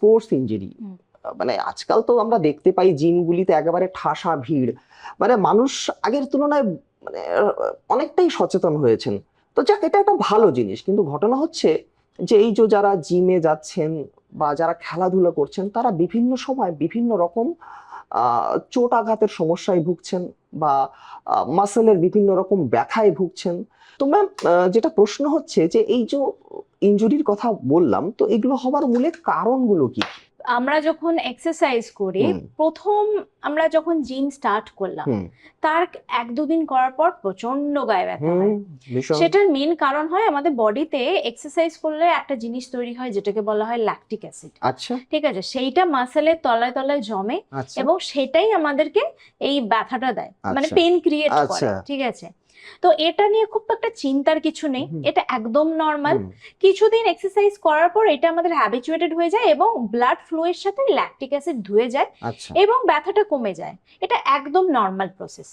Sports injury. মানে আজকাল তো আমরা দেখতে পাই জিমগুলিতে একেবারে ঠাসা ভিড়। মানে মানুষ আগের তুলনায় মানে অনেকটাই সচেতন হয়েছেন। তো যাক এটা একটা ভালো জিনিস। কিন্তু ঘটনা হচ্ছে যে এই যে যারা জিমে যাচ্ছেন বা যারা খেলাধুলা করছেন তারা বিভিন্ন সময় বিভিন্ন রকম চোট আঘাতের সমস্যায় ভুগছেন বা মাসেলের বিভিন্ন রকম ব্যথায় ভুগছেন। তো ম্যাম যেটা প্রশ্ন হচ্ছে যে এই যে ইনজুরির কথা বললাম তো এগুলো হবার মূলে কারণগুলো কি? আমরা যখন এক্সারসাইজ করি প্রথম আমরা যখন জিম স্টার্ট করলাম তার এক দুদিন করার পর প্রচণ্ড গায়ে ব্যথা হয়। সেটার মেন কারণ হয় আমাদের বডিতে এক্সারসাইজ করলে একটা জিনিস তৈরি হয় যেটাকে বলা হয় ল্যাকটিক অ্যাসিড আচ্ছা। ঠিক আছে? সেইটা মাসেলের তলায় তলায় জমে আচ্ছা। এবং সেটাই আমাদেরকে এই ব্যথাটা দেয় মানে আচ্ছা। পেন ক্রিয়েট করে আচ্ছা। ঠিক আছে? তো এটা নিয়ে খুব একটা চিন্তার কিছু নেই এটা একদম নর্মাল কিছুদিন এক্সারসাইজ করার পর এটা আমাদের হ্যাবিচুয়েটেড হয়ে যায় এবং ব্লাড ফ্লো এর সাথে ল্যাকটিক অ্যাসিড ধুয়ে যায় আচ্ছা। এবং ব্যথাটা কমে যায়। এটা একদম নর্মাল প্রসেস